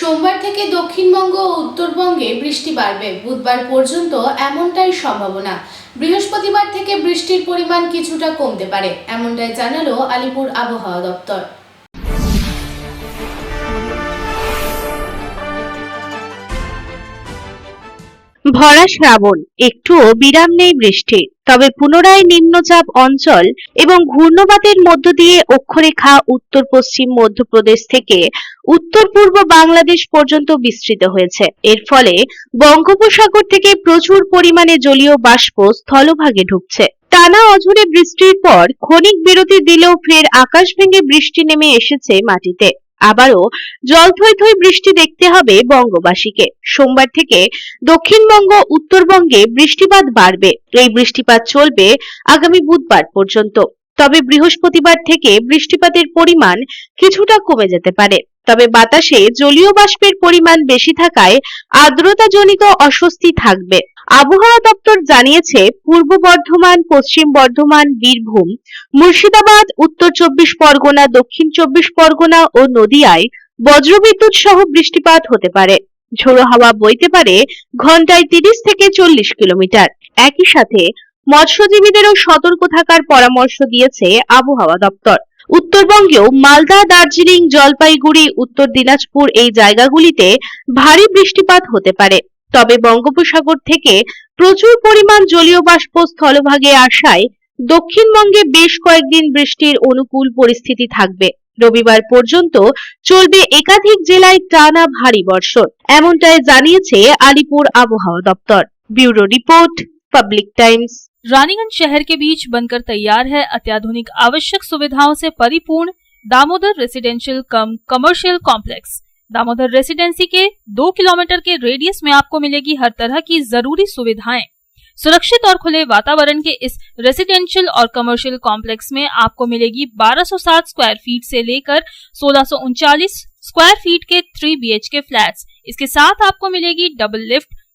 সোমবার থেকে দক্ষিণবঙ্গ ও উত্তরবঙ্গে বৃষ্টি বাড়বে। বুধবার পর্যন্ত এমনটাই সম্ভাবনা। বৃহস্পতিবার থেকে বৃষ্টির পরিমাণ কিছুটা কমতে পারে, এমনটাই জানালো আলিপুর আবহাওয়া দপ্তর। ভরা শ্রাবণ, একটুও বিরাম নেই বৃষ্টির তবে পুনরায় নিম্নচাপ অঞ্চল এবং ঘূর্ণবাতের মধ্য দিয়ে অক্ষরেখা উত্তর পশ্চিম মধ্যপ্রদেশ থেকে উত্তর পূর্ব বাংলাদেশ পর্যন্ত বিস্তৃত হয়েছে। এর ফলে বঙ্গোপসাগর থেকে প্রচুর পরিমাণে জলীয় বাষ্প স্থলভাগে ঢুকছে। টানা অঝোরে বৃষ্টির পর, ক্ষণিক বিরতি দিলেও ফের আকাশ ভেঙে বৃষ্টি নেমে এসেছে মাটিতে। আবারও জল থই থই বৃষ্টি দেখতে হবে বঙ্গবাসীকে। সোমবার থেকে দক্ষিণবঙ্গ, উত্তরবঙ্গে বৃষ্টিপাত বাড়বে। এই বৃষ্টিপাত চলবে আগামী বুধবার পর্যন্ত। তবে বৃহস্পতিবার থেকে বৃষ্টিপাতের পরিমাণ কিছুটা কমে যেতে পারে। তবে বাতাসে জলীয় বাষ্পের পরিমাণ বেশি থাকায় আর্দ্রতাজনিত অস্বস্তি থাকবে। আবহাওয়া দপ্তর জানিয়েছে, পূর্ব বর্ধমান, পশ্চিম বর্ধমান, বীরভূম, মুর্শিদাবাদ, উত্তর চব্বিশ পরগনা, দক্ষিণ চব্বিশ পরগনা ও নদিয়ায় বজ্রবিদ্যুৎ সহ বৃষ্টিপাত হতে পারে। ঝোড়ো হাওয়া বইতে পারে ঘন্টায় তিরিশ থেকে চল্লিশ কিলোমিটার। একই সাথে মৎস্যজীবীদেরও সতর্ক থাকার পরামর্শ দিয়েছে আবহাওয়া দপ্তর। উত্তরবঙ্গেও মালদা, দার্জিলিং, জলপাইগুড়ি, উত্তর দিনাজপুর এই জায়গাগুলিতে ভারী বৃষ্টিপাত হতে পারে। তবে বঙ্গোপসাগর থেকে প্রচুর পরিমাণ জলীয় বাষ্প স্থলভাগে আসায় দক্ষিণবঙ্গে বেশ কয়েকদিন বৃষ্টির অনুকূল পরিস্থিতি থাকবে। রবিবার পর্যন্ত চলবে একাধিক জেলায় টানা ভারী বর্ষণ। এমনটাই জানিয়েছে আলিপুর আবহাওয়া দপ্তর। Bureau report, public times. Raniganj शहर के बीच बनकर तैयार है अत्याधुनिक आवश्यक सुविधाओं से परिपूर्ण Damodar residential cum commercial complex Damodar residency के दो किलोमीटर के रेडियस में आपको मिलेगी हर तरह की ज़रूरी सुविधाएँ। सुरक्षित और खुले वातावरण के इस रेसिडेंशियल और कमर्शियल कॉम्प्लेक्स में आपको मिलेगी 1260 स्क्वायर फीट से लेकर सोलह स्क्वायर फीट के थ्री बी के फ्लैट्स इसके साथ आपको मिलेगी double lift